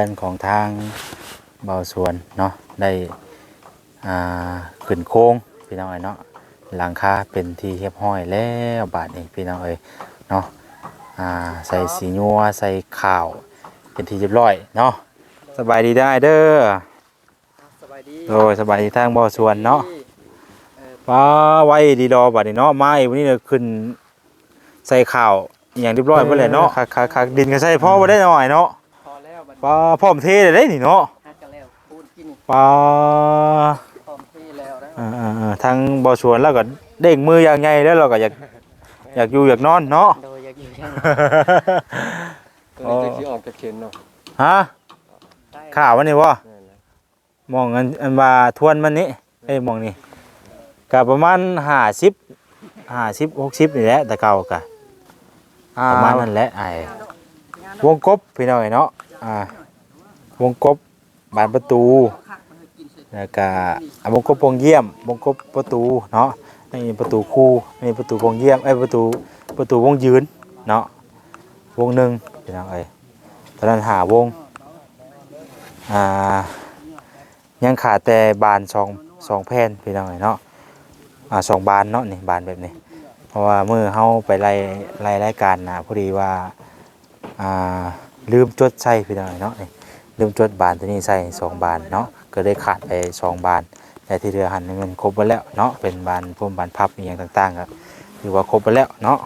เป็นของทางเบาสวนเนาะได้อ่าขึ้นโค้งพี่น้องเอ้ยเนาะหลังคาเป็นที่เรียบร้อยแล้วบาดนี้พี่น้องเอ้ยเนาะอ่าใส่สีนัวใส่ข้าว เป็นที่เรียบร้อยเนาะสบายดีได้เด้อสบายดีโดยสบายดีทางเบาสวนเนาะเออว้าไว้ดีรอบาดนี้เนาะไม้วันนี้เราขึ้นใส่ข้าวอหย่างเรียบร้อยเพื่อเลยเนาะคักคักคักดินก็ใส่พ่อบ่ได้หน่อยเนาะ พอแล้วบัดนี้ว้าพร้อมเทเลยได้นี่เนาะฮักกันแล้วพูดกินว้าพร้อมที่แล้วนะอ่าอ่าอ่าทางบ่อสวนแล้วก็เด้งมืออย่างไงแล้วเราก็อยากอยากอยู่อยากนอนเนาะ โดยอยากอยู่ยังตัวนี้จะขี้ออกจากเข็นเนาะฮะได้ข่าววันนี้บ่นั่นแหละมองอันอันว่าทวนมันนี้เอ้ยมองนี่ก็ประมาณ50 50 60นี่แหละแต่เก่าก็ประมาณนั้นแหละไอ้วงกบพี่น้อยเนาะ อ่าวงกบบานประตูแล้วก็อะวงกบวงเยี่ยมวงกบประตูเนาะนี่ประตูคู่นี่ประตูวงเยี่ยมไอ้ประตูประตูวงยืนเนาะวงหนึ่งพี่น้องเอ้ยตอนนั้นหาวงอ่ายังขาดแต่บานสองสองแผ่นพี่น้องเอ้ยเนาะอ่าสองบานเนาะนี่บานแบบนี้ เพราะว่าเมื่อเฮาไปไล่ไล่รายการนะพอดีว่าอ่า ลืมจดใส่พี่น้องเอ้ยเนาะนี่ลืมจดบานตัวนี้ใส่สองบานเนาะก็เลยขาดไปสองบานแต่ที่เหลือหันนี่มันครบไปแล้วเนาะเป็นบานพุ่มบานพับอย่างต่างๆครับถือว่าครบไปแล้วเนาะ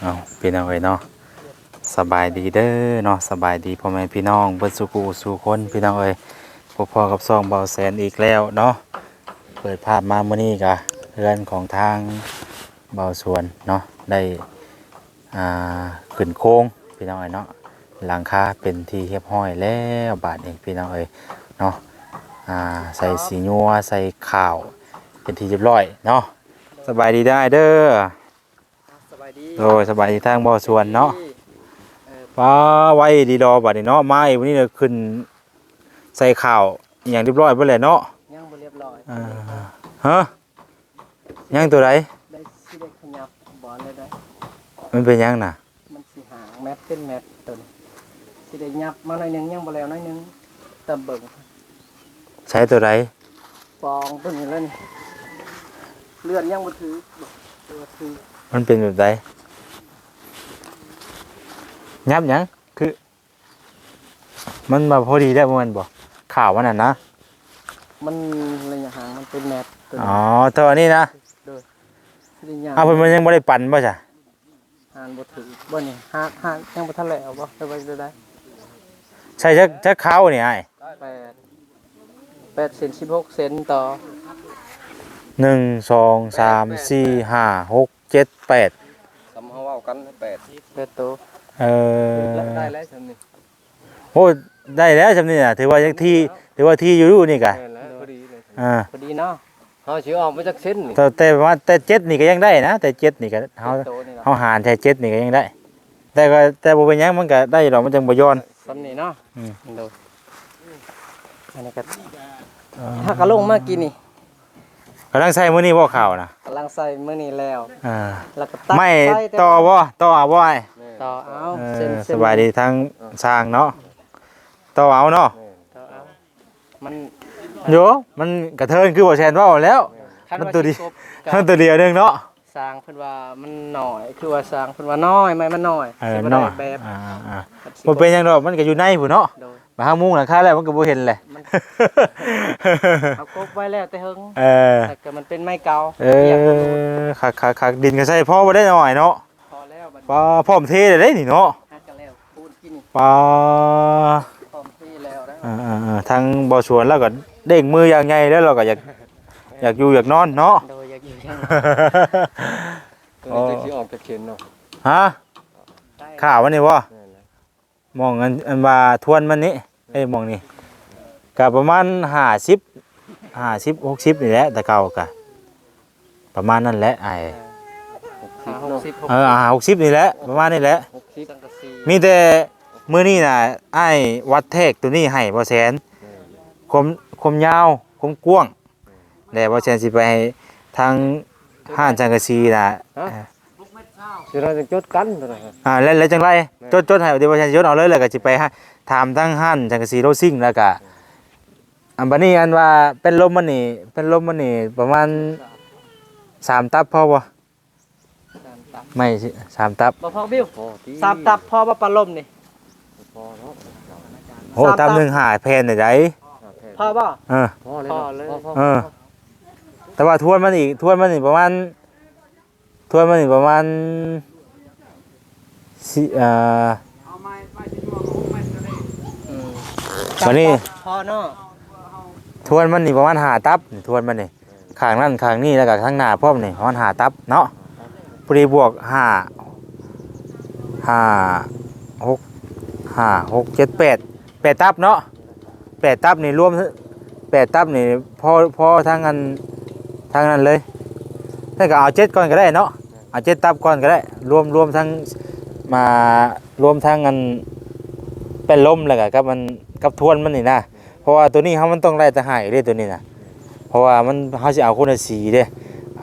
เอาพี่น้องเอ้ยเนาะ สบายดีเด้อเนาะสบายดีพ่อแม่พี่น้องเบิดสุกูสู่คนพี่น้องเอ้ยพบพอกับซองเบาแสนอีกแล้วเนาะเปิดภาพมาเมื่อนี้กะเรือนของทางเบาสวนเนาะได้อ่าขึ้นโค้งพี่น้องเอ้ยเนาะหลังคาเป็นที่เรียบร้อยแล้วบาดนี้พี่น้องเอ้ยเนาะอ่าใส่สีนัวใส่ข้าวเป็นที่เรียบร้อยเนาะสบายดีได้เด้อสบายดีโดยสบายดีทางเบาสวนเนาะเออ ว้าไว้ดีรอบาดนี้เนาะไม้วันนี้เราขึ้นใส่ข้าวอหย่างเรียบร้อยเพื่อเลยเนาะยังบ่เรียบร้อยอ่าฮะยังตัวไรได้สิได้ขยับบ่เลยได้มันเป็นยังน่ะมันสิหางแมทเป็นแมทตัวนี้สิได้ยับมาหน่อยหนึงยังบ่แล้วหน่อยหนึงตะเบิ่งใช้ตัวไรปองตัวนี้แล้วนี่เลือดยังบ่ถือบ่เลือดถือมันเป็นแบบไร ยับยังคือ มันมาพอดีได้บ่แมันบ่ข่าวมันน่ะนะมันระยะห่างมันเป็นแมทตัวอ๋นี้อตัวนี้นะสิได้ยับอ้าวเพิ่นมันยังบ่ได้ปั่นบ่จ้ะหานบ่ถือบ่นี่หาหายังบ่ทันแล้วบ่ไปไว้ได้ได้ใช่จักจักข้าวนี่ไอ้แปดแปดเซนสิบหกเซนต่อหนึ่งสองสามสี่ห้าหกเจ็ดแปดสำเฮาเว้ากันแปดแปดตัว เออได้แล้วฉันนี่โอ้ได้แล้วจำนี่น่ะถือว่ายังที่ถือว่าที่อยู่นี่กะแม่นแล้วพอดีเลยอ่าพอดีเนาะเฮาสิออกมาจากเส้นนี่แต่แต่ว่าแต่เจ็ดนี่ก็ยังได้นะ แต่เจ็ดนี่ก็เฮาแปดตัวนี่เนาะเฮาหารแค่เจ็ดนี่ก็ยังได้ แต่ก็แต่บ่เป็นหยังมันก็ได้หรอกมันจังบ่ย้อน ซ้ำนี่เนาะอืม ดูอันนี้ก็ถ้ากระลงเมื่อกี้นี่กำลังใช้มื้อนี้บ่ข่าวนะกำลังใส่มื้อนี้แล้ว อ่าแล้วก็ตัดไม่ใส่แต่อบ่ต่อเอาบ่ไอ้แม่ ต่อเอาเอเส้นอเส้สนบายดีทั้งสร้างเนาะต่อเอาเนาะต่อเอามันโยมันกระเทินคือบ่แซนเว้าแล้ว คัมันว่าตัวดี สิครบมันตัวเดียวหนึงเนาะสร้างเพิ่นว่ามันน้อยคือว่าสร้างเพิ่นว่าน้อยไหมมันน้อยเออสิบ่เนาะได้แบบอ่าๆกับสิๆบ่เป็นหยังดอกมันก็อยู่ในพุ่นเนาะโดย มาหามุงหลังคาแล้วมันก็บ่เห็นเลยมัน เอากบไว้แล้วแต่เฮิงเออ แต่ก็มันเป็นไม้เก่าเอปียกมันรูดอคักคักคักดินก็ใส่พ่อบ่ได้หน่อยเนาะพอแล้วบัด ปลาพร้อมเทเลยได้นี่เนาะฮักกันแล้วพูดกินปลาพร้อมที่แล้วนะอ่าๆๆทางบ่อสวนแล้วก็เด้งมืออย่างไงแล้วเราก็อยากอยากอยู่อยากนอนเนาะ โดยอยากอยู่ยังตัวนี้จะขี้ออกจากเข็นเนาะฮะได้ข่าวมันนี่บ่แม่นแล้วมองอันอันว่าทวนมันนี่เอ้ยมองนี่ก็ประมาณ50 50 60นี่แหละแต่เก่าก็ประมาณนั้นแหละไอ้หา หกสิบหกเอออ่า60นี่แหละประมาณนี้แหละสังกะสีมีแต่มื้อนี้น่ะไอ้ายวัดเทกตัวนี้ให้บ่แสนความความยาวความกว้างแต่ว่าฉันสิไปให้ทางห้านจังกะซีน่ะเดี๋ยวเราจะจดกันตัวนะครับอ่าแล้วแล้วจังไรจดจดให้เดี๋ยวว่าฉันจดเอาเลยแล้วก็สิไปหาถามทางห้านจังกะซีโรซิ่งแล้วก็อันบัดนี้อันว่าเป็นลมมันนี่เป็นลมมันนี่ประมาณสามตับพอบ่สามตับ ไม่สิสามตับ บ่พอบิวพอที่สามตับพอบ่ปลาลมนี่พอเนาะโอ้สามตัตับบหนึงหาแผ่นได้ไดพอบ่เออพอเลยพอเลยพอพอเออ แต่ว่าทวนมันอีกทวนมันอีกประมาณทวนมันอีกประมาณสิเอ่ออืมวันนี้พอเนาะทวนมันนี่ประมาณหาตับทวนมันนี่ข้างนั่นข้างนี้แล้วก็ข้างหน้าพร้อมนี่ประมาณหาตับเนาะ พอดีบวกห้าห้าหกห้าหกเจ็ดแปดแปดตับเนาะแปดตับนี่รวมแปดตับนี่พอพอทั้งกันทั้งนั้นเลยถ้าก็เอาเจ็ดก่อนก็ได้เนาะเอาเจ็ดตับก่อนก็ได้ รวมรวมทั้งมารวมทั้งกันเป็นลมแล้วก็กับมันกับทวนมันนี่นะเพราะว่าตัวนี้เขามันต้องไล่ตะหายเด้ตัวนี้นะเพราะว่ามันเขาจะเอาคนละสีเด้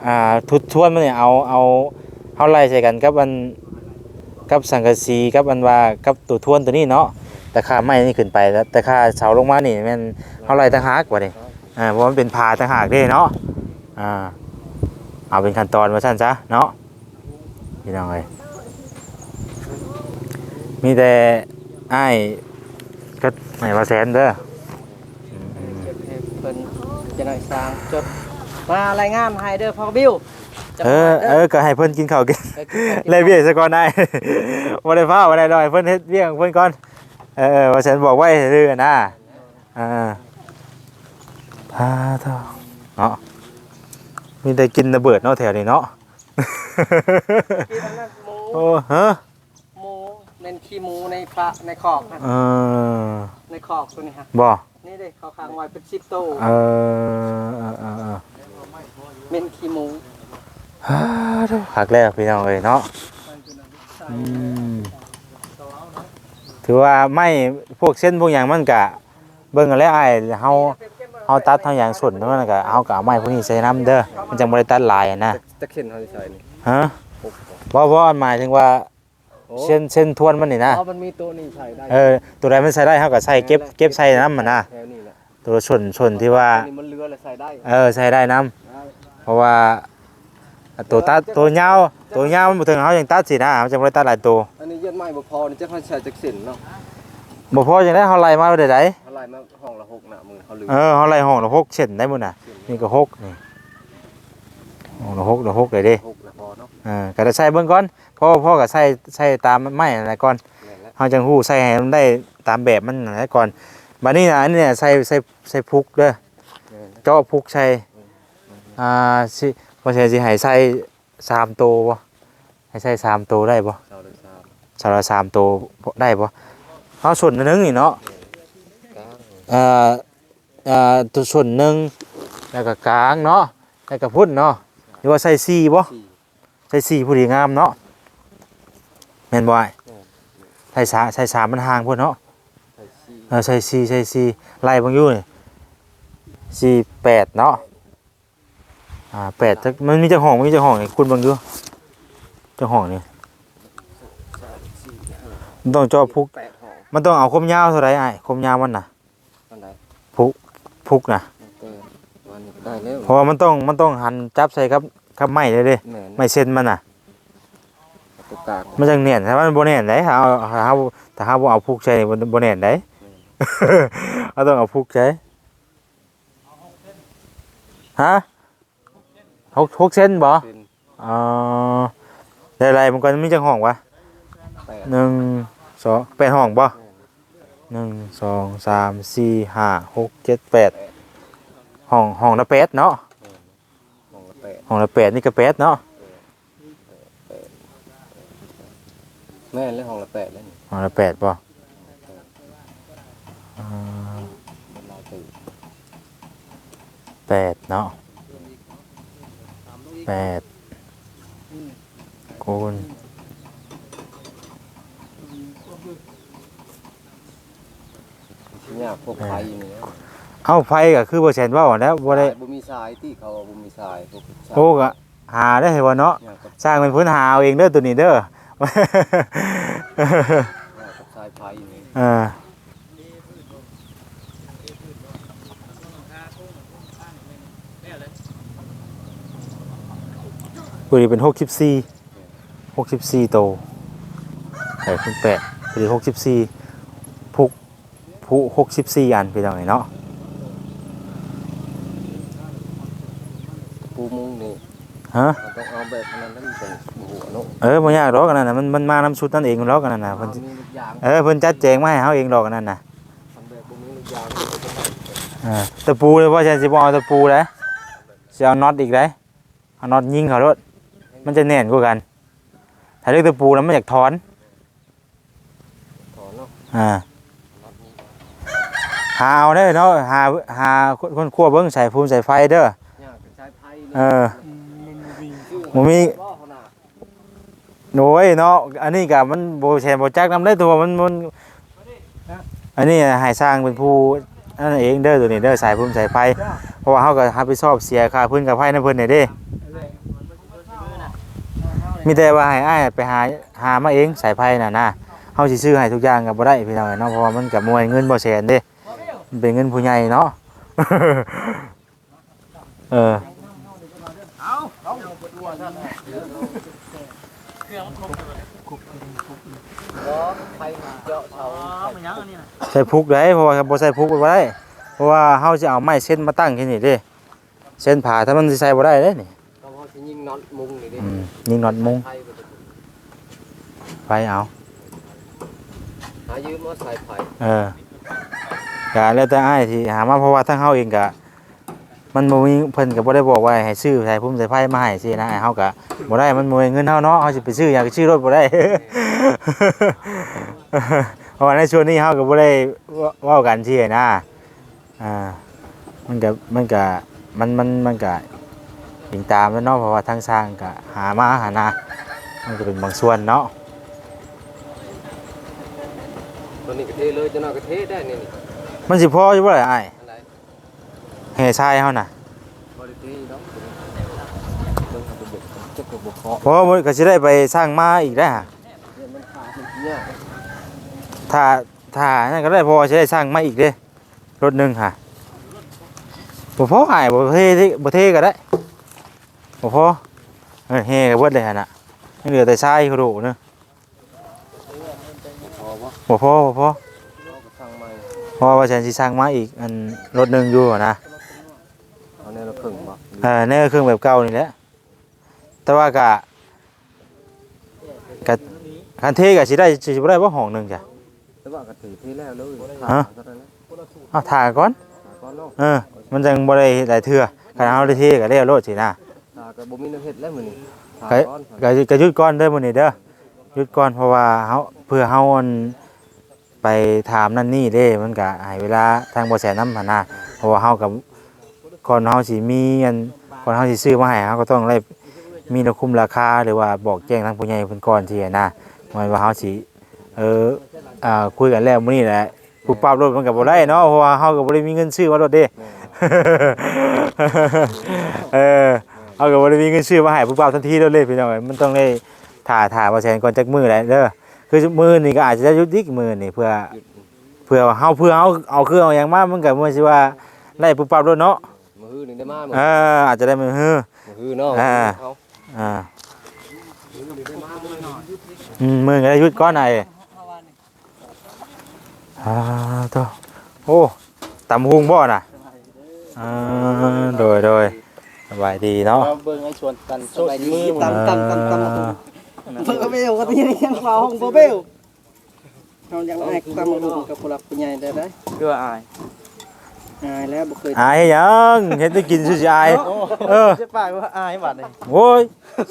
อ่าทุดทวนมันเนี่ยเอาเอา เขาไล่ใส่กันกับมันกับสังกะสีกับอันว่ากับตัวทวนตัวนี้เนาะแต่ค่าไม้นี่ขึ้นไปแล้วแต่ค่าเสาลงมานี่แมันเขาไล่ตะหากกว่านี่อ่าเพราะมันเป็นพาตะหากเด้เนาะอ่าเอาเป็นขั้นตอนมาสั้นซะเนาะพี่น้องเอ้ยมีแต่ไอ้ก็ไม่ว่าแสนเด้อจดให้เพิ่นจะได้สร้างจดมารายงานให้เด้อพอบิว เอมาอด้เออก็ให้เพิ่นกินข้าวกินเออกินข้าวกินเลยเบี้ยซะก่อนได้บ่ได้ฟ้าบ่ได้ดอยเพิ่นเฮ็ดเบี้ยของเพิ่นก่อนเออเออว่าฉันบอกไว้ซื่อๆนะอ่าพาเท่าเนาะมีแต่กินระเบิดเนาะแถวนี้เนาะกินอันนั้นหมูโอ้ฮะหมูเน้นขี้หมูในปลาในคอกฮะเออในคอกตัวนี้ฮะบ่นี่เด้เขาค้างไว้เป็น10โตเออเออเออเออเม่นขี้หมู ฮาเท่าคักแล้วพี่น้องเอ้ยเนาะอืมถือว่าไม่พวกเส้นพวกหยังมันก็เบิ่งกันแล้วอ้ายเฮาเฮาตัดเฮาอย่างส่วนเท่านั้นก็เฮาก็เอาไม้พวกนี้ใส่น้ำเด้อมันจังบ่ได้ตัดหลายอะนะจะเข็นเขาจะใส่นี่ฮะหกบ่บ่บ่อันหมายถึงว่าโอ้เส้นเส้นทวนมันนี่นะอ๋อมันมีตัวนี้ใส่ได้เออตัวใดมันใส่ได้เฮาก็ใส่เก็บเก็บใส่น้ำมันนะแถวนี้แหละตัวส่วนส่วนที่ว่าอันนี้มันเรือเลยใส่ได้เออใส่ได้น้ำเพราะว่า ตัวตัดตัวยาวตัวยาวมันบ่ถึงเฮายังตัดสินะมันจังบ่ได้ตัดหลายตัวอันนี้ยันไม้บ่พอนี่จะเขาใช้จักสินเนาะบ่พอจังได้เฮาไล่มาได้ไดเขาไล่มาห้องละหกน่ะมือเขาลืมเออเฮาไล่ห้องละ6เส้นได้หมดน่ะนี่ก็หกนี่ห้องละหกละหกเลยเด้หกละพอเนาะอ่าก็ได้ใส่เบิ่งก่อนพ่อพ่อก็ใส่ใส่ตามไม้นั่นแหละก่อน แม่นแล้วเฮาจังฮู้ใส่ให้มันได้ตามแบบมันนั่นแหละก่อนบัดนี้นะอันนี้เนี่ยใส่ใส่ใส่พุกเด้อแม่นแล้วเจาะพุกใส่อ่าสิ บ่ใช่สิให้ใส่สามโตวบ่ให้ใส่สามโตวได้บ่เสาเลยสามสำหรับสามโตวได้บ่เฮาส่วนหนึงนี่เนาะกลางเอ่อเอ่อตัวส่วนหนึงแล้วก็กลางเนาะแล้วก็พุ่นเนาะหรือว่าใส่สี่บ่สี่ใส่สี่ผู้ดีงามเนาะแม่นบ่อ้ายใส่สาใส่สามมันห่างพุ่นเนาะ ใส่สี่เออใส่สี่ใส่สี่ไล่เบางอยู่นี่สี่แปดเนาะ อ่าแปดจักมันมีเจ้าห้องมันมีเจ้าห้องนี่คุณเบางอยู่เจ้าห้องนี่มันต้องเจอพุก แปดห้องมันต้องเอาคมยาวเท่าไรไอ้ายคมยาวมันน่ะอันใดพุกน่ะเติมวันนี้ได้แล้วเพราะว่ามันต้องมันต้องหันจับใส่ครับครับไม้เลยเด้แม่นไม้เส้นมันน่ะ ตัวกลางมันจังเนียนถ้ามันบ่เนียนได้ถ้าเอาถ้าเอาถ้าเอาบ่เอาพุกใส่บ่บ่เนียนได้ เอาต้องเอาพุกใส่ฮะ หกหกเส้นบ่เป็นอ๋อได้ไรมันก็มีจังห้องวะแปดหนึ่งสองแปดห้องบ่แม่นหนึ่งสองสามสี่ห้าหกเจ็ดแปดห้องห้องละแปดเนาะห้องละแปดห้องละแปดนี่ก็แปดเนาะแม่นแล้วห้องละแปดแล้วนี่ห้องละแปดบ่อ่าลายตื่นแปดเนาะ แปดคูณเนี่ยพวกไฟนี่นะเอาไฟก็คือบ่แซนเว้าแล้วบ่ได้บ่มีสายที่เขาบ่มีสายพวกสายโอ้ก็หาได้เหรอเนาะเนี่ยกับสร้างเป็นพื้นหาเอาเองเด้อตัวนี้เด้อ เนี่ยกับสายไฟนี่ เออ ปุรีเป็นหกสิบสี่หกสิบสี่โตแต่คุณแปดปุรีหกสิบสี่พุกผู้หกสิบสี่อันไปตรงไหนเนาะปูมุงนี่ฮะมันต้องเอาแบบนั้นนั่นเป็นหัวเนาะเออบ่ยากหรอกกันนั่นน่ะมันมันมาน้ำชุดนั่นเองหรอกกันนั่นน่ะเพิ่นสิมีลูกยางเออเพิ่นจัดแจงมาให้เฮาเองดอกกันนั่นน่ะทำแบบบ่มีลูกยางมันก็จะได้เออตะปูเลยว่าฉันสิบ่เอาตะปูเลยสิเอาน็อตอีกเลยเอาน็อตยิงเขารถ มันจะแน่นกว่ากัน ถ้าเลือกตะปูแล้วมันอยากถอนถอนเนาะอ่าหาเอาเด้อเนาะหาหาคนคนคั่วเบิ่งใส่ภูมิใส่ไฟเด้อเนี่ยกับสายไฟนี่เออชื่อบ่มีบ่ขนาดโน้ยเนาะอันนี้ก็มันบ่แชร์บ่จักนำได้ตัวมันมันอันนี้ให้สร้างเป็นผู้นั่นเองเด้อตัวนี้เด้อสายภูมิสายไฟเพราะว่าเฮาก็รับผิดชอบเสียค่าพื้นกับไฟนำเพิ่นนี่เด้ มีแต่ว่าให้อ้ายไปหาหามาเองสายไพ่น่ะนะเฮาสิซื้อให้ทุกอย่างก็บ่ได้พี่น้องเนาะเพราะว่ามันก็มวยเงินบ่แสนเด้มันเป็นเงินผู้ใหญ่เนาะเออใส่พุกได้เพราะว่าบ่ใส่พุกบ่ได้เพราะว่าเฮาสิเอาไม้เส้นมาตั้งที่นี่เด้เส้นผ่าถ้ามันสิใส่บ่ได้เด้นี่ย น็อตมุงนี่ดิอืมยิงน็อตมุงไฟก็จะไปเอาหายืมมาสายไฟเออก็แล้วแต่อ้ายที่หามาเพราะว่าทั้งเฮาเองก็มันบ่มีเพิ่นก็บ่ได้บอกว่าให้ซื้อใส่พุ่มใส่ไฟมาให้สินะไอ้เฮาก็บ่ได้มันบ่มีเงินเฮาเนาะเฮาสิไปซื้ออยากซื้อรถบ่ได้ เพราะว่าในช่วงนี้เฮาก็บ่ได้เว้ากันที่นะอ่ามันก็มันก็มันมันมันก็ ติงตามแล้วเนาะเพราะว่าทางสร้างก็หามาหานะมันก็เป็นบางส่วนเนาะตัวนี้ก็เทเลยจะน่อยก็เทได้นี่นี่มันสิพออยู่บ่ล่ะอ้ายอะไรแห่ทรายเฮาน่ะบ่ได้เทเนาะเบิ่งเอาไปเบิดจะก็บ่เคาะเพราะว่ามันก็จะได้ไปสร้างมาอีกได้วฮะเนี่ยมันขาดมันเนี่ยถ้าถ้านั่นก็ได้เพอจะได้สร้างมาอีกเด้รถหนึ่งค่ะบ่พอหายบ่เทที่บ่เทก็ได้ บ่พอเออเฮก็เบิดเลยหั่นน่ะยังเหลือแต่ทรายเขาดูเนาะพอบ่บ่พอบ่พอเราก็สั่งใหม่เพราะว่าฉันสิสร้างมาอีกอันรถหนึ่งอยู่อะนะเอาแนวละครึ่งบ่เออนี่ก็เครื่องแบบเก่านี่แหละแต่ว่าก็ก็คันเทก็สิได้สิบ่ได้บ่ห้องหนึงจ้ะแต่ว่าก็ถือที่แล้วเลยฮะเท่านั้นนะเอาถ่าก่อน ก่อนเนาะ เออ มันจังบ่ได้หลายเทื่อคันเฮาได้เทก็ได้โลดสินะตา ก็บ่มีน้ำเฮ็ดแล้วมื้อนี้ตาก็ก่อนก็ก็หยุดก่อนเด้อมื้อนี้เด้อหยุดก่อนเพราะว่าเฮาเพื่อเฮาอันไปถามนั่นนี่เด้ มันก็ให้เวลาทางบ่แสนนำหั่นนะเพราะว่าเฮากับก่อนเฮาสิมีอันก่อนเฮาสิซื้อมาให้เฮาก็ต้องได้มีราคุมราคาหรือว่าบอกแจ้งทางผู้ใหญ่เพิ่นก่อนที่นะหมายว่าเฮาสิเอออ่าคุยกันแล้วมื้อนี้แหละผู้ปรับรถมันก็บ่ได้เนาะเพราะว่าเฮาก็บ่ได้มีเงินซื้อมารถเด้ เออ เอากับว่าได้มีเงินซื้อมาให้ผู้เป่าทันทีแล้วเลยพี่น้องเอ้ยมันต้องได้ถ่าถ่ามาแทนก่อนจักมือแหละเด้อคือมือนี่ก็อาจจะได้ยุติกมือนี่เพื่อเพื่อเฮาเพื่อเฮาเอาเครื่องเอาหยังมามันก็มันสิว่าได้ผู้เป่ารถเนาะมื้อฮื้อนี่ได้มามื้เอออาจจะได้มือฮือมื้อฮื้อเนาะอ่าเขาอ่าอืมมือก็ได้ยุดก้อนไหนอ่าตัวโอ้ตำหุงบ่น่ะอ่าโดยโดย สบายดีเนาะเบิ่งไอ้ชวนกันโชคมือตำตำตำตำเพิ่นก็เบลก็ตีนี่ยังเฝ้าห้องบ่เบลเฮายังให้ตำลูกกับผู้หลักผู้ใหญ่ได้ได้เพื่ออาย อายแล้วบ่เคยอายยังเห็นได้กินสุดอายเออจะปากว่าอายบาดนี่โอ้ย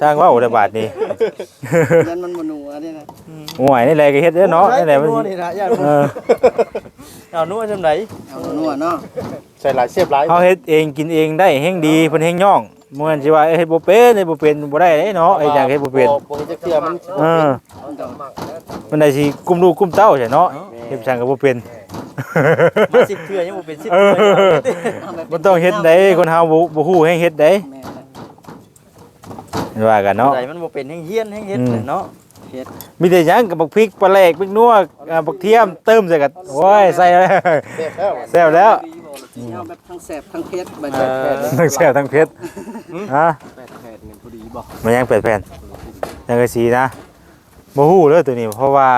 สร้างว่าอุดบาทนี่ยันมันบ่หนัวนี่นะโอ้ยนี่แหละก็เฮ็ดเด้อเนาะนี่แหละมันนัวสินี่นะอย่าเออเอานัวจำไหนเอาหนัวเนาะใส่หลายเสียบหลายเฮาเฮ็ดเองกินเองได้แฮงดีเพิ่นแฮงย่อง เหมือนสิว่าเอ้ยเฮ็ดบ่เป็นเฮ็ดบ่เป็นบ่ได้เด้เนาะไอ้หยังเฮ็ดบ่เป็นบ่เฮ็ดจักเทื่อมันเออมันได้สิกุมลูกกุมเต้าใช่เนาะเฮ็ดช่างก็บ่เป็นมาสิบเทื่อยังบ่เป็นสิบเอเทื่อมันต้องเฮ็ดได้คนเฮาบ่บ่ฮู้ให้เฮ็ดได้แม่ว่ากันเนาะใดมันบ่เป็นแห่งเฮียนแห่งเฮ็ดอืมเนาะมีแต่หยังกับบักพริกปลาแหลกพริกนัวอ่าบักเทียมเติมใส่กันโอ้ยใส่แล้วแซ่บแล้ว แซ่บแล้วเอาแบบทั้งแสบทั้งเผ็ดบัดเอนี้อทั้งแซ่บทั้งเผ็ดฮะแปดแผ่นนี่พอดีบ่มันยังเป็ดแผ่นยังกะสีนะบ่ฮู้เลยตัวนี้เพราะว่า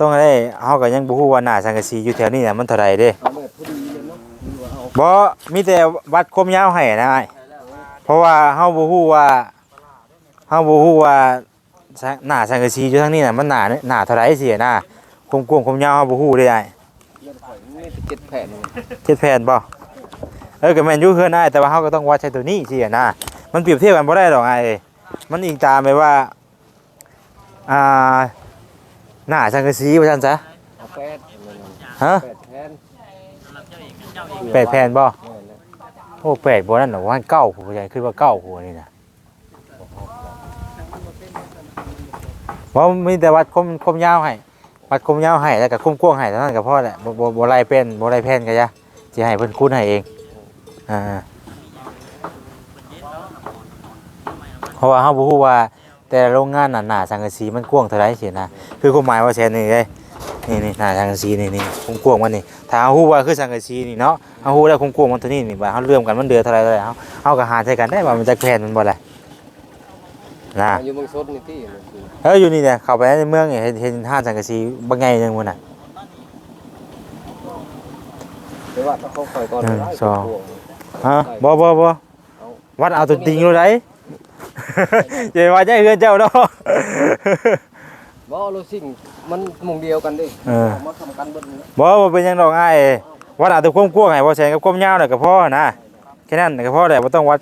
ต้องได้เฮาก็ยังบ่ฮู้ว่าหน้าสังกะสีอยู่แถวนี้น่ะมันเท่าใดเด้เอาแบบพอดีเลยเนาะหรือว่าเอาบ่มีแต่วัดความยาวให้นะอ้ายเพราะว่าเฮาบ่ฮู้ว่าเฮาบ่ฮู้ว่าสังหน้าสังกะสีอยู่ทางนี้น่ะมันหน้าหน้าเท่าใดสิน่ะความกว้างความยาวเฮาบ่ฮู้เด้อ้าย เลือดข่อยนี่เจ็ดแผ่นนี่เจ็ดแผ่นบ่เออก็แม่นอยู่เฮือนได้แต่ว่าเฮาก็ต้องวัดใช้ตัวนี้สิอะนะมันเปรียบเทียบกันบ่ได้ดอกไอ้มันอิงตามไปว่าอ่าหน้าสังกะสีว่าซั่นซะเอาแปดฮะแปดแผ่นแปดแผ่นบ่แม่นแล้วโอ้แปดบ่นั่นหรอกว่าเก้าผู้ใหญ่คือว่าเก้าผู้นี่น่ะบ่มีแต่วัดคมคมยาวให้ วัดคมยาวให้แล้วก็คุ้มกว้างให้เท่านั้นก็พอแหละบ่บ่บ่ไล่เป็นบ่ไล่แผ่นก็ยะสิให้เพิ่นคูณให้เองอ่าเพราะว่าเฮาบ่ฮู้ว่าแต่โรงงานน่ะหน้าสังกะสีมันกว้างเท่าไหร่สินะคือความหมายว่าแซ่นนี่เด้นี่นี่หน้าสังกะสีนี่นี่กว้างมันนี่ถ้าเฮาฮู้ว่าคือสังกะสีนี่เนาะเอาฮู้แล้วคงกวงมันตัวนี้นี่ว่าเฮาเลื่อมกันมันเดือเท่าไหรเท่าไรเฮาเฮาก็หาใช้กันได้ว่ามันจักแผ่นมันบ่ล่ะ นะอยู่เมืองสดนี่ที่มันคือเอออยู่นี่เนี่ยเข้าไปในเมืองนี่เห็นเห็นห้างสังกะสีบ่ไงนึงมันน่ะแต่ว่าถ้าเขาข่อยก่อนหนึ่งได้สองฮะบ่บ่บ่วัดเอาตัวจริงอยู่ไดอย่าว่าใจเฮือนเจ้าเนาะบ่โลซิ่งมันหมุงเดียวกันเด้เออมาทำกันเบิดนี่นะบ่บ่เป็นหยังดอกอ้ายวัดเอาแตัวความกว้างให้บ่แซงกับความยาวน่ะก็พอนะแค่นั้นก็พอแล้วบ่ต้องวัด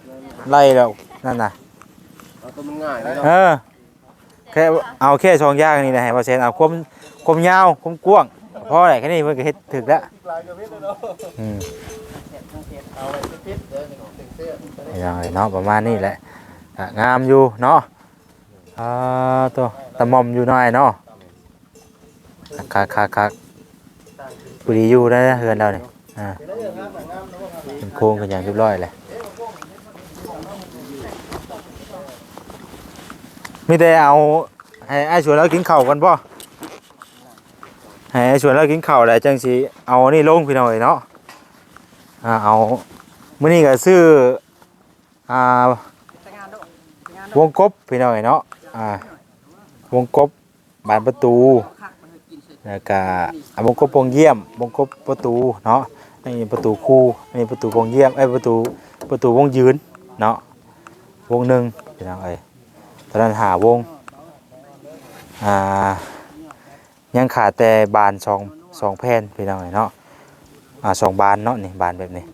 ไล่แล้วนั่นน่ะเอา ตัวมันง่ายเลยเนาะเออแค่เอาแค่ช่องย่างนี่นะให้เปอร์เซ็นต์เอาความความยาวความกว้างพอแหละแค่นี้เพิ่นก็เฮ็ดถึกแล้วอืมอย่างไรเนาะประมาณนี้แหละอะงามอยู่เนาะอ่าตัวตะหมอมอยู่หน่อยเนาะคักคักคักปุรีอยู่ได้นะเฮือนเราเนี่ยอ่าเป็นโค้งกันอย่างเรียบร้อยเลย มีแต่เอาให้ไอ้ชวนเรากินข้าวกันป่ะให้ไอ้ชวนเรากินข้าวแล้จังสิเอานี่ลงพี่น้อยเนาะอ่าเอามื้อนี้ก็ซื้ออ่าวงกบพี่น้อยเนาะอ่าวงกบบานประตูแล้วก็วงกบวงเยี่ยมวงกบประตูเนาะนี่ประตูคู่นี่ประตูวงเยี่ยมไอ้ประตูประตูวงยืนเนาะวงหนึ่งพี่น้องเอ้ย ตอนนั้นหาวงอ่ายังขาดแต่บานสองสองแผ่นพี่น้องเนาะอ่าสองบานเนาะนี่บานแบบนี้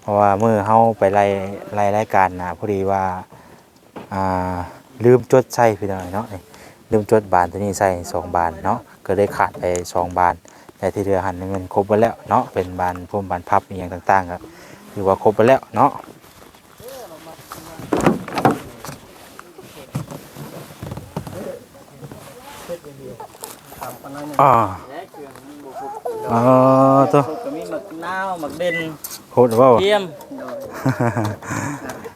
เพราะว่าเมื่อเฮาไปไล่ไล่รายการนะพอดีว่าอ่าลืมจดใส่พี่น้องเนาะนี่ลืมจดบานตัวนี้ใส่สองบานเนาะก็ได้ขาดไปสองบาน แต่ที่เหลือหันเงินครบไปแล้วเนาะเป็นบานพุ่มบานพับอย่างต่างๆครับถือว่าครบไปแล้วเนาะ อ่าอ๋อตัวก็มีหมักนาวหมักเด่นโหดเปล่าเทียม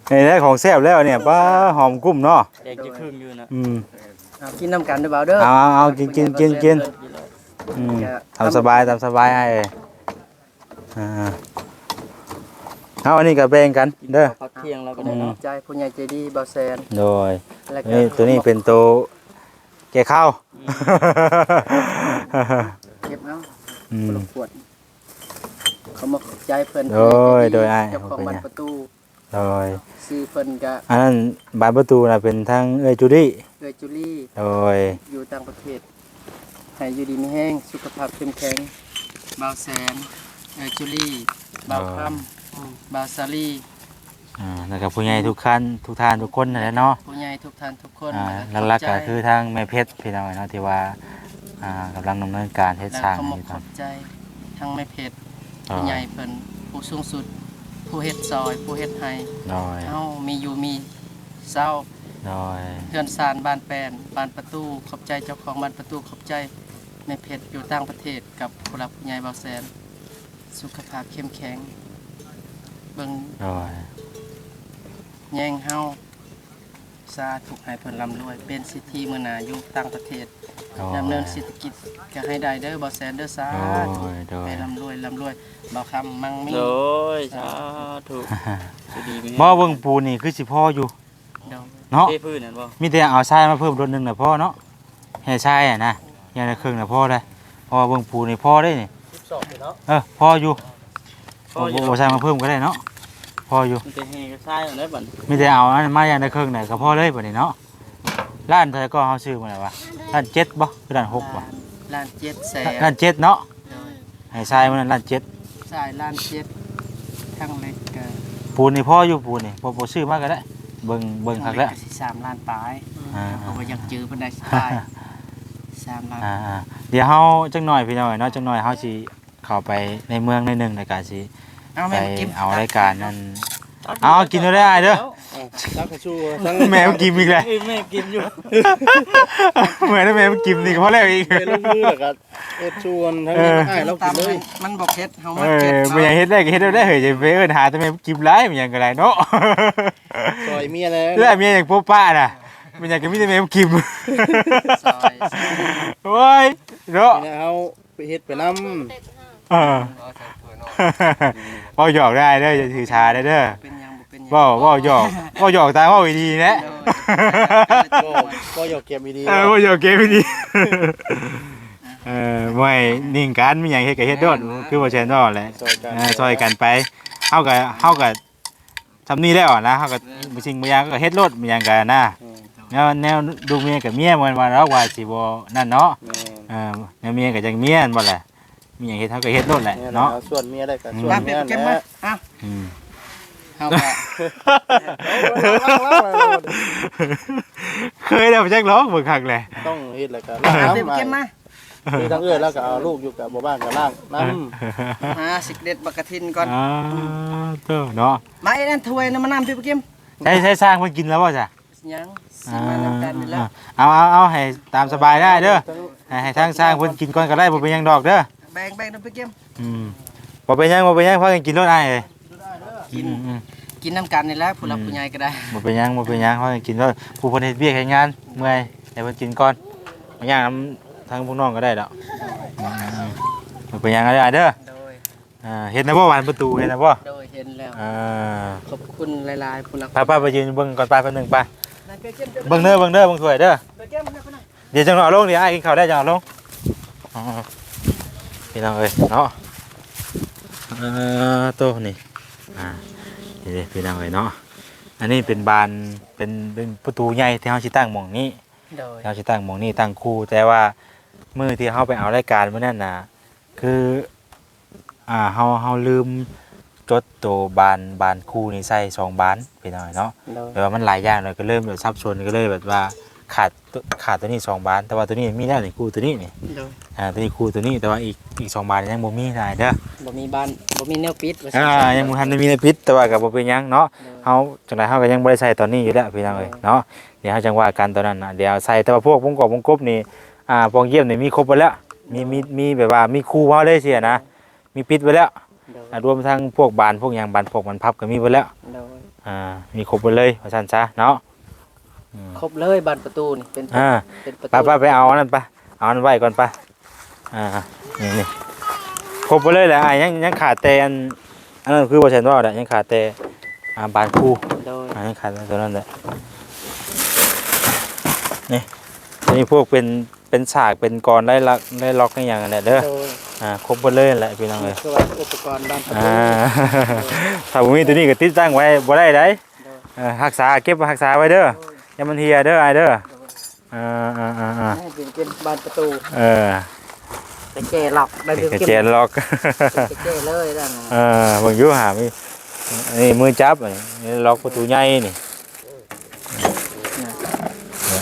ในนี้ของแซ่บแล้วเนี่ยป้าหอมกุ้มเนาะแดงจะครึ่งอยู่นะอืมเอากินน้ำกันเด้อบ่าวเด้อเอาเอาเอากินกินกินกินอืมทำสบายทำสบายไอ้อ่าเอาอันนี้กับแบ่งกันเด้อพักเที่ยงเราก็ได้เนาะใจผู้ใหญ่ใจดีบ่าวแซนโดยแล้วก็นี่ตัวนี้เป็นตัวแก่ข้าวเก็บเอาอืมคนละขวดเขามาขอบใจเพิ่นโดยโดยอ้ายเจ้าของบ้านประตูโดยซื้อเพิ่นก็อันนั้นบานประตูน่ะเป็นทางเอ้ยจูดี้เอ้ยจุลี่โดยอยู่ต่างประเทศให้อยู่ดีมีแห้งสุขภาพเข้มแข็งบ่าวแสนเอ้ยจุลี่บ่าวคำบ่าวซาลี อ่าแล้วก็ผู้ใหญ่ทุกท่านทุกท่านทุกคนนั่นแหละเนาะผู้ใหญ่ทุกท่านทุกคนอ่าขอบหลักๆใจก็คือทางแม่เพชรพี่น้องเนาะที่ว่าอ่ากำลังดำเนินการเฮ็ดและสร้างขอมนี่ขครัอบบใจทั้งแม่เพชรอ่าผู้ใหญ่เพิ่นผู้สูงสุด ผู้เฮ็ดซอย ผู้เฮ็ดให้น้อยเฮามีอยู่มีเศร้าน้อยเฮือนซานบ้านแปนบ้านประตูขอบใจเจ้าของบ้านประตูขอบใจแม่เพชรอยู่ต่างประเทศกับผู้หลักผู้ใหญ่เบาแสน สุขภาพเข้มแข็งเบิ่งน้อย แย่งเฮาสาธุให้เพิ่นร่ำรวย เป็นสิทธิมื้อหน้าอยู่ต่างประเทศน้อยดำเนินเศรษฐกิจก็ให้ได้เด้อบ่แสนเด้อสาธุโดยโดยให้ร่ำรวยร่ำรวยบ่คำมั่งมีโดยสาธุสิดีมีหมอเบิ่งปูนี่คือสิพ่ออยู่ เด้อเนาะ เทพื้นนั่นบ่มีแต่เอาทรายมาเพิ่มรถหนึงน่ะพ่อเนาะแห่ทรายอะนะอย่างละครึ่งน่ะพ่อได้เพราะว่าเบิ่งปูนี่พ่อได้นี่12เนาะเออพ่ออยู่พ่อบ่อยู่บ่ใส่มาเพิ่มก็ได้เนาะ พ่ออยู่มันจะแห้งก็ใช่อันนั้นบัดมีแต่เอาอันนั้นมาอย่างละครึ่งน่ะก็พ่อเลยบัดนี้เนาะร้านเท่าไหร่ก็เฮาซื้อมาแล้ววะร้านเจ็ดบ่คือร้านหกบ่ล้าน7แสนร้านเจ็ดเนาะโดยให้ทรายมันร้านเจ็ดสายล้าน7ทั้งเล็กก็ปูนนี่พ่ออยู่ปูนนี่บ่บ่ซื้อมาก็ได้ เบิ่งเบิ่งคักแล้วสิ3ล้านปลายอ่าเพราะว่ายังจื้อเพิ่นได้สบาย3ล้านอ่าๆเดี๋ยวเฮาจักหน่อยพี่น้อยเนาะจักหน่อยเฮาสิเข้าไปในเมืองในหนึงในการสิ เอาไปแม่กินเอารายการนั้นเอากินด้วยได้เด้อ รักกระชูทั้งแมวกินอีกเลยเอ้ยแม่กินอยู่เหมือนแมวกินนี่ก็พอแล้วอีก เป็นลูกมือแล้วก็เอ็ดชวนทั้งเออให้เรากินเลยมันบ่เผ็ดเฮาเอมาเผ็ดอไม่อยากเฮ็ดได้ก็เฮ็ดได้เฮ้ยจะไปเอิ้นหาแต่แมวกินหลายมันหยังก็ได้เนาะซอยเมียแล้วแล้วเมียอย่างพวกป้าน่ะมันอยากจะมีแต่แมวกินซอยโอ้ยเนาะ เนี่ยเอาไปเฮ็ดไปน้เออ เว้าหยอกได้เด้ออย่าถือชาได้เด้อเป็นหยังบ่เป็นหยังเว้าเว้าหยอกเว้าหยอกตายเว้าดีๆนะำก็ก็อยากเก็บดีเออเว้าหยอกเก๋ดีเออไม่นิ่งกันมีหยังเฮ็ดก็เฮ็ดโดดคือบ่แช่นอแหละซอยกันเออซอยกันไปเฮาก็เฮาก็ทำนี่แล้วนะเฮาก็บ่สิ่งบ่อย่างก็เฮ็ดรถบ่อย่างกันนะแนวแนวดูเมียกับเมียมันว่าเราว่าสิบ่นั่นเนาะแม่เออแนวเมียก็จังเมียนั่นบ่แหละ มีหยังเฮ็ดเฮาก็เฮ็ดรถแหละเนี่ยเนาะเอาส่วนเมียได้กับส่วนมาเมีเป็ยนเก็บแหมาละอะอืม เฮาก็เคยแล้วจักร้องเบิ่งคักแหละ ต้องเฮ็ดแล้วก็มาล้างเป็นน้ำเก็บมามีทั้งเอื้อแล้วก็เอาลูกอยู่กับบ่บ้านกับล่างน้หาสิกเด็ดบักกะทินก่อนอ๋อโตเนาะมาไอ้นั่นถ้วยน้ำมันน้ำพี่เก็บใช้ใช้สร้างเพิ่นกินแล้วบ่จ้ะยังสิมานำกันนี่แหล้วเอาเอาเอาให้ตามสบายได้เด้อให้ให้ทางสร้างเพิ่นกินก่อนก็ได้บ่เป็นหยังดอกเด้อแบ่งแบ่งน้ำพี่เก็บอืมบ่เป็นหยังบ่เป็นหยังพากันกินรถอ้ายเอ้ยกินอืมอืม กินน้ำกันนี่แหละผู้หลักผู้ใหญ่ก็ได้บ่เป็นหยังบ่เป็นหยังพากันกินรถผู้เพิ่นเฮ็ดเวียกเฮ็ดงานเมื่อยให้เพิ่นกินก่อนบ่ย่างนํทางพวกน้องก็ได้ดอกอืมอืมบ่เป็นหยังก็ได้เด้อโดยอ่าเฮ็ดนะบ่หวานประตูเฮ็ดนะบ่โดยเห็นแล้วอ่า ขอบคุณหลายๆผู้หลักไปไปไปยืนเบิ่งก่อนไปแป๊บหนึงไปนายพี่เก็บเบิ่งเด้อเบิ่งเด้อเบิ่งถ้วยเด้อไปเก็บมาคนน่ะเดี๋ยวจังเอาลงเดี๋ยวอ้ายกินข้าวได้จังเอาลงอ๋อ พี่น้องเอ้ยเนาะเอ่อโตนี่อ่านี่เด้พี่น้องเอ้ยเนาะอันนี้เป็นบานเป็นเป็นประตูใหญ่ที่เฮาสิตั้งหม่องนี้โดย เราจะตั้งหมองนี่ตั้งคู่ แต่ว่ามือที่เขาไปเอารายการมื่อนั้นนะคืออ่าเขาเขาลืมจดตัวบานบานคู่นี่ใส่สองบานไปหน่อยเนาะ โดย แต่ว่ามันหลายอย่างเลยก็เริ่มแบบซับซ้อนก็เลยแบบว่า ขาดตัวขาดตัวนี้สองบานแต่ว่าตัวนี้มีแล้วนี่คู่ตัวนี้นี่โดยอ่าตัวนี้คู่ตัวนี้แต่ว่าอีกอีกสองบานยังบ่มีได้เด้อบ่มีบ้านบ่มีแนวปิดว่าอ่าซั่นยังบ่ทันได้มีในพิษแต่ว่าก็บ่เป็นหยังเนาะโดยเฮาจังไดเฮาก็ยังบ่ได้ใส่ตอนนี้อยู่แล้วพี่น้องเอ้ยเนาะเดี๋ยวเฮาจังว่ากันตอนนั้นน่ะเดี๋ยวใส่แต่ว่าพวกวงกบวงกบนี่อ่าปองเยี่ยมนี่มีครบไปแล้วมีมีมีแบบว่ามีคู่เฮาเลยเสียนะมีปิดไว้แล้วโดยอ่ารวมทั้งพวกบานพวกหยังบานพวกมันพับก็มีไว้แล้วโดยอ่ามีครบไปเลยว่าซั่นซะเนาะอืม ครบเลยบานประตูนี่เป็นอ่า เป็นประไปตูไปไปเอาอันนั้นไปเอาอันไว้ก่อนไปอ่านี่นี่ครบไปเลยแหละอะยังยังขาดแต่อันอันนั้นคือบ่ใช่ว่าแหละยังขาดแต่อ่าบานคู่โดยอันนี้ขาดตัวนั้นแหละนี่อันนี้พวกเป็นเป็นฉากเป็นกรได้ลักได้ล็อกในอย่างนั้นแหละเด้อโดยอ่าครบหมดเลยแหละพี่น้องเลยคือว่าอุปกรณ์บานประตูอ่าถ้าผมมีตัวนี้ก็ติดตั้งไว้บ่ได้ได้เออรักษาเก็บรักษาไว้เด้อ อย่ามันเฮียเด้อไอ้เด้ออ่าอ่าอ่าอ่าให้เป็นเกมบานประตูเออไปแก้ล็อกได้เป็นเป็นกระเกเจียมนล็อกไปแก้เลยนั่นน่ะเออเบิ่งอยู่หามีนี่มือจับอันนี้นี่ล็อกประตูใหญ่นี่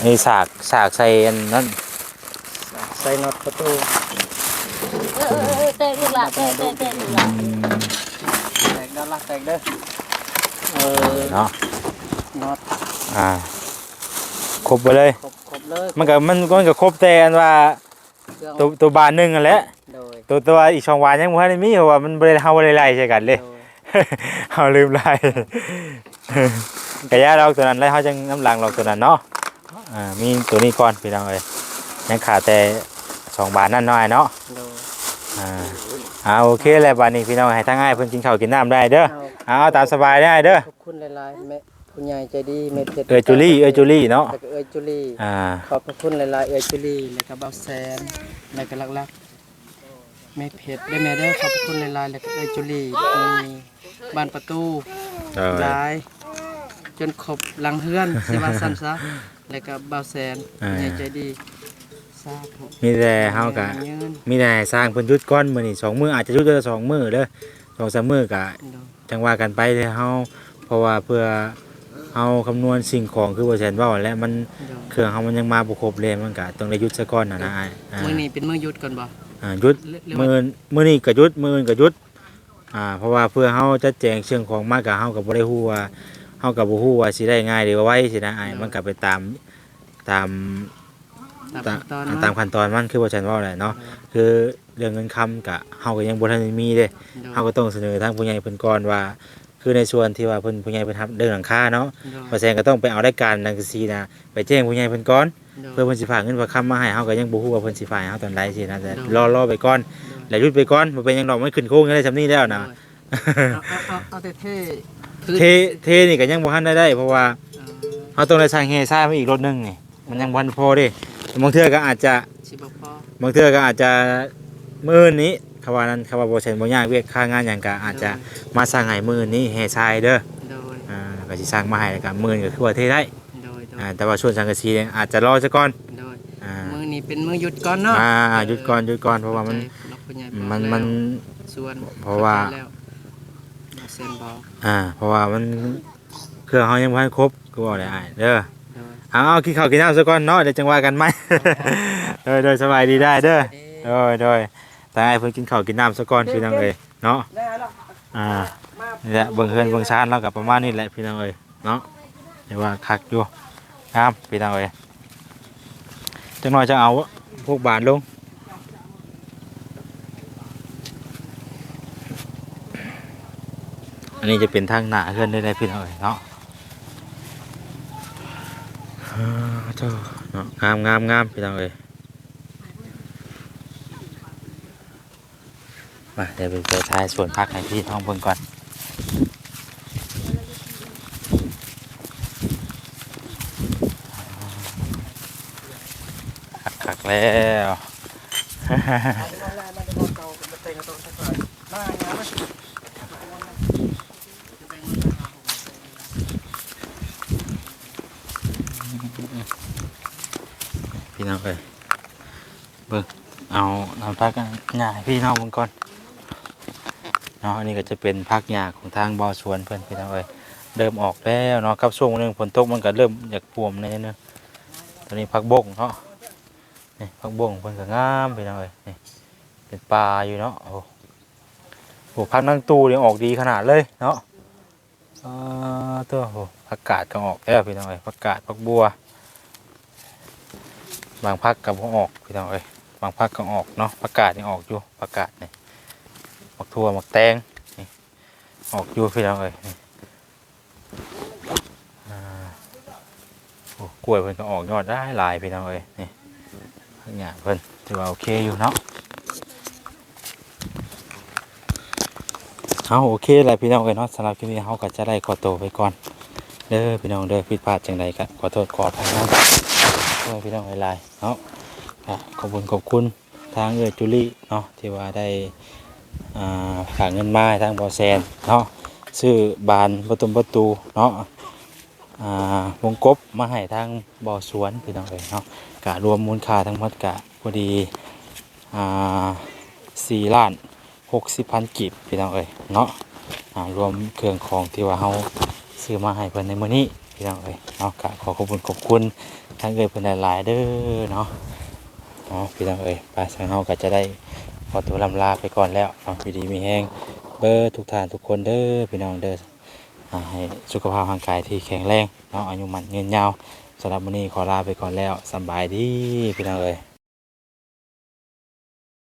ไอ้สากสากใส่อันนั้นใส่น็อตประตูเออเออเออเตะลูกหละเตะเตะเตะลูกหละแตกดอกาลักแตกเด้อเออเนาะน็อตอ่า ครบไปเลย ครบครบเลยมันก็มันมันก็ครบแต่อันว่าเครื่องตัวตัวบานหนึงนั่นแหละโดยตัวตัวอีกช่องวานยังบ่ทันได้มีเพราะว่ามันบ่ได้เฮาบ่ได้ไล่ใช่กันเลยโดย เฮาลืมไล่กะยาเราตัวนั้นไล่เฮาจังน้ำหลังเราตัวนั้นเนาะอ่ามีตัวนี้ก่อนพี่น้องเอ้ยยังขาดแต่สองบาทนั่นน้อยเนาะโดยอ่าอ่าโอเคแล้วบัดนี้พี่น้องให้ทั้งง่ายเพิ่นกินข้าวกินน้ำได้เด้อเอาเอาตามสบายได้เด้อ ขอบคุณหลายๆแม่ คุณยายใจดีแม่เพชรเอ้ยจูลี่เอ้ยจูลี่เนาะแล้วก็เอ้ยจุลี่ อ่าขอบพระคุณหลายๆ เอ้ยจุลี่แล้วก็เบาแซนแล้วก็ลักๆแม่เพชรได้แม่เด้อขอบพระคุณหลายๆแล้วก็เอ้ยจุลี่มีบ้านประตูเออหลายจนครบหลังเฮือนสิว่าซั่นซะแล้วก็เบาแซนคุณยายใจดีสาธุมีแต่เฮาก็ยืนมีแต่สร้างเพิ่นหยุดก้อนมื้อนี้สองมื้ออาจจะหยุดเดือนสองมื้อเด้อสองสามมื้อก็โดยจังว่ากันไปเด้อเฮาเพราะว่าเพื่อ เฮาคำนวณสิ่งของคือว่าแซนเว้าและมันโดยเครื่องเฮามันยังมาบ่ครบเลยมันก็ต้องได้หยุดซะก่อนน่ะนะอ้ายอ่ามื้อนี้เป็นมื้อหยุดก่อนบ่อ่าหยุดหรือว่ามื้อมื้อนี้ก็หยุดมื้ออื่นก็หยุดอ่าเพราะว่าเพื่อเฮาจะแจงเชิงของมาก็เฮาก็บ่ได้ฮู้ว่าเฮาก็บ่ฮู้ว่าสิได้ง่ายหรือว่าไวสินะอ้ายมันก็ไปตามตามตามตามขั้นตอนตามขั้นตอนมันคือว่าฉันเว่าแหละเนาะคือเรื่องเงินคำกะเฮาก็ยังบ่ทันได้มีเด้โดยเฮาก็ต้องเสนอทางผู้ใหญ่เพิ่นก่อนว่า คือในส่วนที่ว่าเพิ่นผู้ใหญ่เพิ่นทำเรื่องหลังคาเนาะโดยเพราะฉะนั้นก็ต้องไปเอารายการดังซี่นะไปแจ้งผู้ใหญ่เพิ่นก่อนโดยเพื่อเพิ่นสิฝากเงินฝากคำมาให้เฮาก็ยังบ่ฮู้ว่าเพิ่นสิฝากให้เฮาตอนใดสินะแต่โดยรอรอไปก่อนแล้วหยุดไปก่อนบ่เป็นหยังดอกมันขึ้นโค้งได้ซำนี้แล้วนะเอาเอาเอาเอาแต่เท่พื้นเทเทนี่ก็ยังบ่ทันได้ได้เพราะว่าเออเฮาต้องได้สร้างเฮซ่ามาอีกรถหนึงนี่มันยังบ่ทันพอเด้บางเทื่อก็อาจจะสิบ่พอบางเทื่อก็อาจจะมื้อนี้ คำว่านั้นคำว่าบ่เช่นบ่ยากเวียกค่างานหยังก็อาจจะมาสร้างให้มื้อนี้แห่ทรายเด้อโดยอ่าก็สิสร้างมาให้แล้วก็มื้อนี้ก็คือว่าเทได้โดยโดยอ่าแต่ว่าส่วนสังกะสีเนี่ยอาจจะรอซะก่อนโดยอ่ามื้อนี้เป็นมื้อหยุดก่อนเนาะอ่าหยุดก่อนหยุดก่อนเพราะว่ามันเข้ใจผู้ใหญ่บอกมันแล้วมันส่วนเพราะว่าข้ใจแล้วเส้นบอกอ่าเพราะว่ามันเครื่องเฮายังบ่ทันครบก็ว่าได้อ้ายเด้อโดยเอาเอากินข้าวกินน้ำซะก่อนเนาะเดี๋ยวจังว่ากันใหม่เด้อเด้อสบายดีได้เด้อเด้อเด้อ แต่ให้เพิ่นกินข้าวกินน้ำซะก่อนพี่น้องเอ้ยเนาะได้แล้วอ่านี่แหละเบิ่งเฮือนเบิ่งชานเรากับประมาณนี้แหละพี่น้องเอ้ยเนาะเดี๋ยวว่าคักอยู่ครับพี่น้องเอ้ยจังหน่อยจะเอาพวกบานลงอันนี้จะเป็นทางหน้าเฮือนได้เลยพี่น้องเอ้ยเนาะอ่าเจ้าเนาะงามงามงามพี่น้องเอ้ย มาเดี๋ยวไปทายสวนพักให้พี่น้องเบิ่งก่อนคักแล้วพี่น้องเอ้ยเบิ่งเอาน้ำพักหญ้าให้พี่น้องเบิ่งก่อน เนาะอันนี้ก็จะเป็นพักหญ้าของทางบ่อสวนเพิ่อนพี่น้องเอ้ยเริ่มออกแล้วเนาะครับช่วงนึงฝนตกมันก็เริ่มอยากปวมในนึงตอนนี้พักบงเนาะนี่พักบงเพิ่นก็งามพี่น้องเอ้ยนี่เป็นปลาอยู่เนาะโอ้โหพักนั่งตู้นี่ออกดีขนาดเลยเนาะเอ่าตัวโหผักกาดก็ออกแล้วพี่น้องเอ้ยผักกาดผักบัว บางพักกับออกพี่น้องเอ้ยบางพักก็ออกเนาะประกาศนี่ออกอยู่ประกาศนี่ หมักทั่วหมักแตงนี่ออกอยู่พี่น้องเอ้ยนี่อ่าโอ้กล้วยเพิ่นก็ออกยอดได้หลายพี่น้องเอ้ยนี่พักหญ้าเพิ่นถือว่าโอเคอยู่เนาะเอาโอเคแหละพี่น้องเอ้ยเนาะสำหรับคลิปนี้เฮาก็จะได้ขอตัวไปก่อนเด้อพี่น้องเด้อผิดพลาดจังใดก็ขอโทษขออภัยนะช่วยพี่น้องหลายๆเนาะอะขอบคุณขอบคุณทางเอือจุลี่เนาะที่ว่าได้ อ่าฝากเงินมาให้ทางบอแซนเนาะซื้อบานประตูประตูเนาะอ่าวงกบมาให้ทางบอสวนพี่น้องเลยเนาะกะรวมมูลค่าทั้งหมดกะพอดีอ่าสี่ล้านหกสิบพันกีบพี่น้องเอ้ยเนาะอ่ารวมเครื่องของที่ว่าเขาซื้อมาให้เพิ่นในมื้อนี้พี่น้องเอ้ยเนาะกะขอขอบคุณขอบคุณทั้งเอ่ยเป็นหลายๆเด้อเนาะเนาะพี่น้องเอ้ยไปสังเฮาก็จะได้ อตัวลำลาไปก่อนแล้วเนาะอดีมีแห้งเบอร์ทุกท่านทุกคนเด้อพี่น้องเด้อให้สุขภาพร่างกายที่แข็งแรงเนาะอายุมันยืนยาวสำหรับวันนี้ขอลาไปก่อนแล้วสบายดีพี่น้องเลย